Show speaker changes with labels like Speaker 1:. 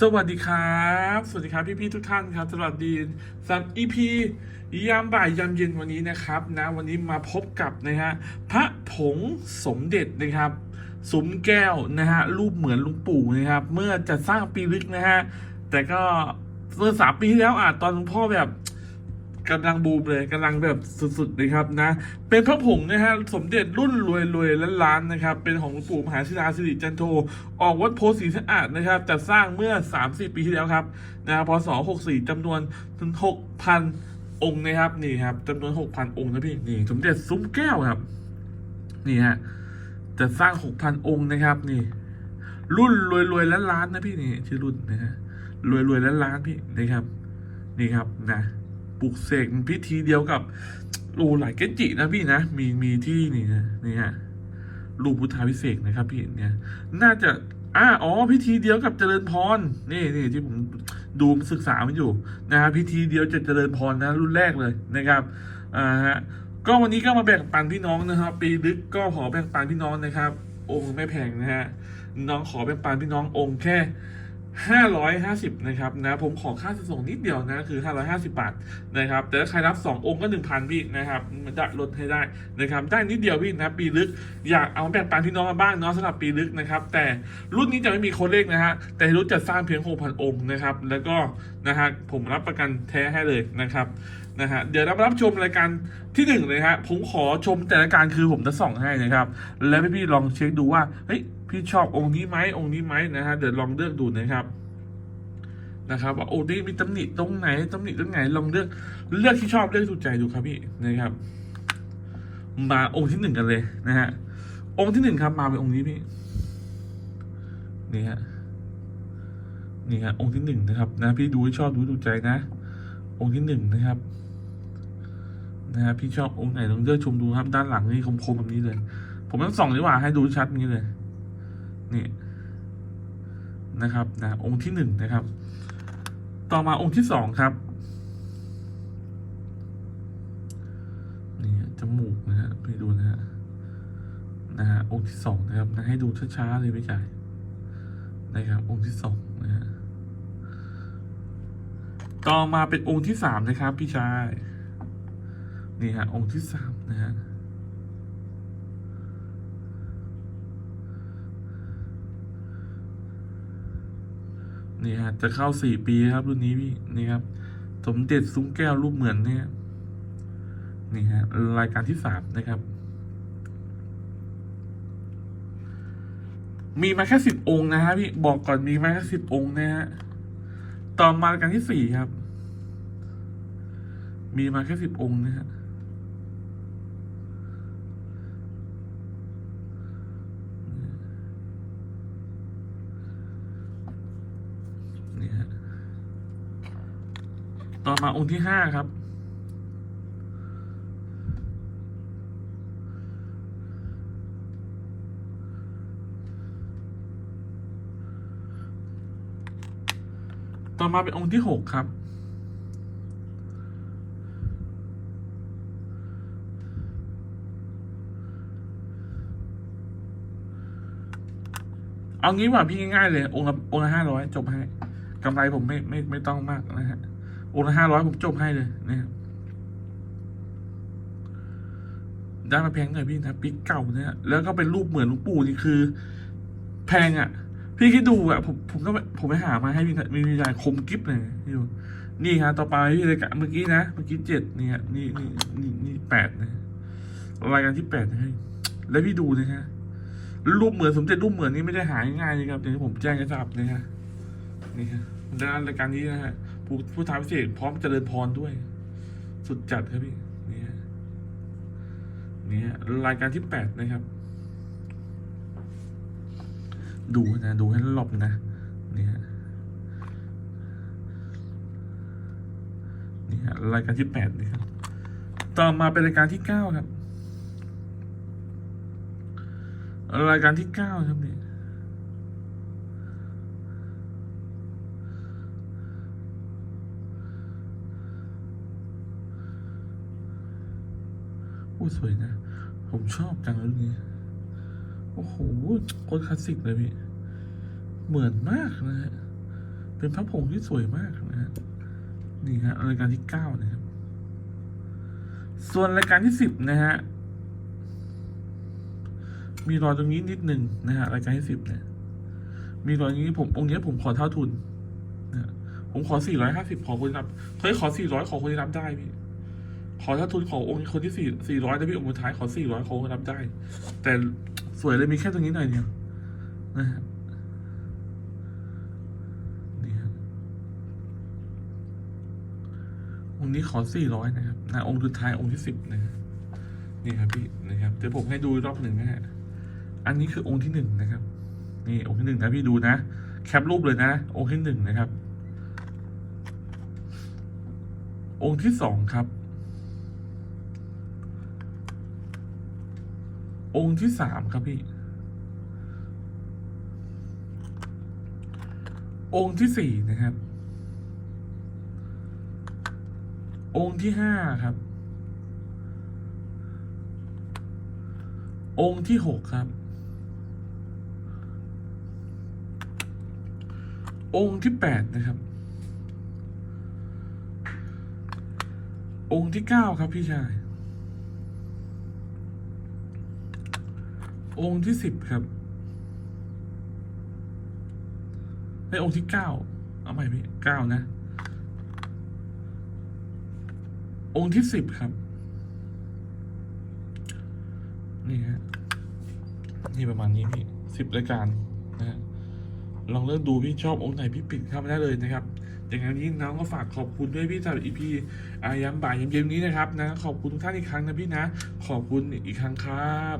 Speaker 1: สวัสดีครับ สวัสดีครับพี่ๆทุกท่านครับสวัสดีสำหรับ EP ยามบ่ายยามเย็นวันนี้นะครับนะวันนี้มาพบกับนะฮะพระผงสมเด็จนะครับสมแก้วนะฮะรูปเหมือนลุงปู่นะครับ เมื่อจะสร้างปีลึกนะฮะแต่ก็เมื่อสามปีที่แล้วอาจตอนลวงพ่อแบบ กำลังบูมเลยกำลังแบบสุดๆเลยครับนะ เป็นพระผงนะฮะสมเด็จรุ่นรวยรวยล้านล้านนะครับ เป็นของหลวงปู่มหาศิลาสิริจันโท ออกวัดโพธิ์ศรีสะอาดนะครับจัดสร้างเมื่อ3-4ปีที่แล้วครับนะบพศ64จำนวนถึง6,000 องค์นะครับนี่ครับจำนวน 6,000 องค์นะพี่นี่สมเด็จซุ้มแก้วครับ นี่ฮะจะสร้าง 6,000 องค์นะครับนี่ รุ่นรวยรวยล้านล้านนะพี่นี่ชื่อรุ่นนะฮะรวยรวยล้านล้านพี่นะครับ นี่ครับนะ ปลุกเสกพิธีเดียวกับโอ้หลายเกจินะพี่นะ มีมีที่นี่นะนี่ฮะรูปพุทธาพิเศษนะครับพี่เนี่ย น่าจะอ่าอ๋อ พิธีเดียวกับเจริญพรนี่นี่ที่ผมดูศึกษามันอยู่นะฮะพิธีเดียวจะเจริญพรนะรุ่นแรกเลยนะครับอ่าฮะก็วันนี้ก็มาแบ่งปันพี่น้องนะครับ ปีลึกก็ขอแบ่งปันพี่น้องนะครับ องค์ไม่แพงนะฮะน้องขอแบ่งปันพี่น้ององค์แค่ 550นะครับนะผมขอค่าส่งนิดเดียวนะคือ 550 บาทนะครับแต่ถ้าใครรับ 2 องค์ก็ 1,000พี่นะครับมันจะลดให้ได้นะครับได้นิดเดียวพี่นะปีลึกอยากเอาแบ่งปันพี่น้องมาบ้างเนาะสำหรับปีลึกนะครับแต่รุ่นนี้จะไม่มีโค้ดเลขนะฮะแต่รุ่นจะสร้างเพียง 6,000 องค์นะครับแล้วก็นะฮะผมรับประกันแท้ให้เลยนะครับนะฮะเดี๋ยวรามารับชมรายการที่หนึ่งเลยฮะผมขอชมแต่ละการคือผมจะส่องให้นะครับแล้วพี่ๆลองเช็คดูว่าเฮ้ย พี่ชอบองค์นี้ไหมองค์นี้ไหมนะฮะเดี๋ยวลองเลือกดูนะครับนะครับว่าโอ้นี่มีตำหนิตรงไหนตำหนิตรงไหนลองเลือกเลือกที่ชอบเลือกถูกใจดูครับพี่นะครับ มาองค์ที่หนึ่งกันเลยนะฮะองค์ที่หนึ่งครับ มาเป็นองค์นี้พี่นี่ฮะนี่ฮะองค์ที่หนึ่งนะครับ นะ พี่ดูให้ชอบดูให้ถูกใจนะ องค์ที่หนึ่งนะครับนะฮะพี่ชอบองค์ไหนลองเลือกชมดูครับ ด้านหลังนี่คมๆแบบนี้เลย ผมต้องส่องดีกว่าให้ดูชัดนี้เลย นี่นะครับนะองค์ที่หนึ่งนะครับ ต่อมาองค์ที่สองครับนี่จมูกนะฮะไปดูนะฮะนะฮะองค์ที่สองนะครับนะให้ดูช้าๆเลยพี่จ่ายนะครับ องค์ที่สองนะฮะต่อมาเป็นองค์ที่สามนะครับ พี่ชาย นี่ฮะองค์ที่สามนะฮะ นี่ฮะจะเข้าสี่ปีครับรุ่นนี้พี่นี่ครับ สมเด็จซุ้มแก้วรูปเหมือนเนี่ยนี่ฮะรายการที่สามนะครับ มีมาแค่สิบองค์นะฮะพี่บอกก่อนมีมาแค่สิบองค์นะฮะต่อมารายการที่สี่ครับ มีมาแค่สิบองค์นะฮะนี่ฮะ ต่อมาองค์ที่ห้าครับ ต่อมาเป็นองค์ที่หกครับ เอางี้ว่าพี่ง่ายๆเลย องค์ละองค์ละห้าร้อยจบให้กำไรผมไม่ไม่ไม่ต้องมากนะฮะ องค์ละห้าร้อยผมจบให้เลยนะครับได้มาแพงหน่อยพี่นะปิ๊กเก่าเนี่ยแล้วก็เป็นรูปเหมือนหลวงปู่นี่คือ แพงอะ พี่คิดดูอะผมผมก็ผมไปหามาให้มีมีมีลายคมกิฟเลยนี่นี่ฮะต่อไปที่รายการเมื่อกี้นะเมื่อกี้เจ็ดนี่ฮะนี่นี่นี่นี่แปดนะรายการที่แปดนะฮะแล้วพี่ดูนะฮะรูปเหมือนสมเด็จรูปเหมือนนี่ไม่ได้หายง่ายนะครับอย่างที่ผมแจ้งให้ทราบนะฮะนี่ฮะด้านรายการนี้นะฮะ ผู้ผู้ท้าพิเศษพร้อมเจริญพรด้วย สุดจัดครับพี่นี่ฮะนี่ฮะรายการที่แปดนะครับ ดูนะ ดูให้รอบนะนี่ฮะนี่ฮะรายการที่แปดนี่ครับ ต่อมาเป็นรายการที่เก้าครับ รายการที่เก้าครับนี่ โอ้สวยนะ ผมชอบจังเลยรุ่นนี้ โอ้โหโคตรคลาสสิกเลยพี่ เหมือนมากนะฮะ เป็นพระผงที่สวยมากนะฮะ นี่ฮะรายการที่เก้านะครับ ส่วนรายการที่สิบนะฮะ มีรอยตรงนี้นิดหนึ่งนะฮะรายการที่สิบเนี่ย มีรอยอย่างนี้ผมองค์นี้ผมขอเท่าทุนนะผมขอสี่ร้อยห้าสิบขอคนรับเฮ้ยขอสี่ร้อยขอคนรับได้พี่ ขอเท่าทุนขอองค์คนที่สี่สี่ร้อยนะพี่องค์สุดท้ายขอสี่ร้อยขอคนรับได้ แต่สวยเลยมีแค่ตรงนี้หน่อยเดียนะฮะนี่ฮะองค์นี้ขอสี่ร้อยนะครับนะองค์สุดท้ายองค์ที่สิบนะนี่ครับพี่นะครับเดี๋ยวผมให้ดูรอบหนึ่งนะฮะอันนี้คือองค์ที่หนึ่งนะครับ นี่องค์ที่หนึ่งนะพี่ดูนะแคปรูปเลยนะ องค์ที่หนึ่งนะครับ องค์ที่สองครับ องค์ที่สามครับพี่ องค์ที่สี่นะครับ องค์ที่ห้าครับ องค์ที่หกครับ องค์ที่แปดนะครับ องค์ที่เก้าครับพี่ชาย องค์ที่สิบครับไอองค์ที่เก้าเอาใหม่พี่เก้านะ องค์ที่สิบครับ นี่ฮะนี่ประมาณนี้พี่สิบรายการนะฮะลองเลือกดูพี่ชอบองค์ไหนพี่ปิดเข้ามาได้เลยนะครับอย่างนั้นยิ่งน้องก็ฝากขอบคุณด้วยพี่สำหรับอีพีอาย้ำบ่ายย้ำเย็นนี้นะครับนะ ขอบคุณทุกท่านอีกครั้งนะพี่นะ ขอบคุณอีกครั้งครับ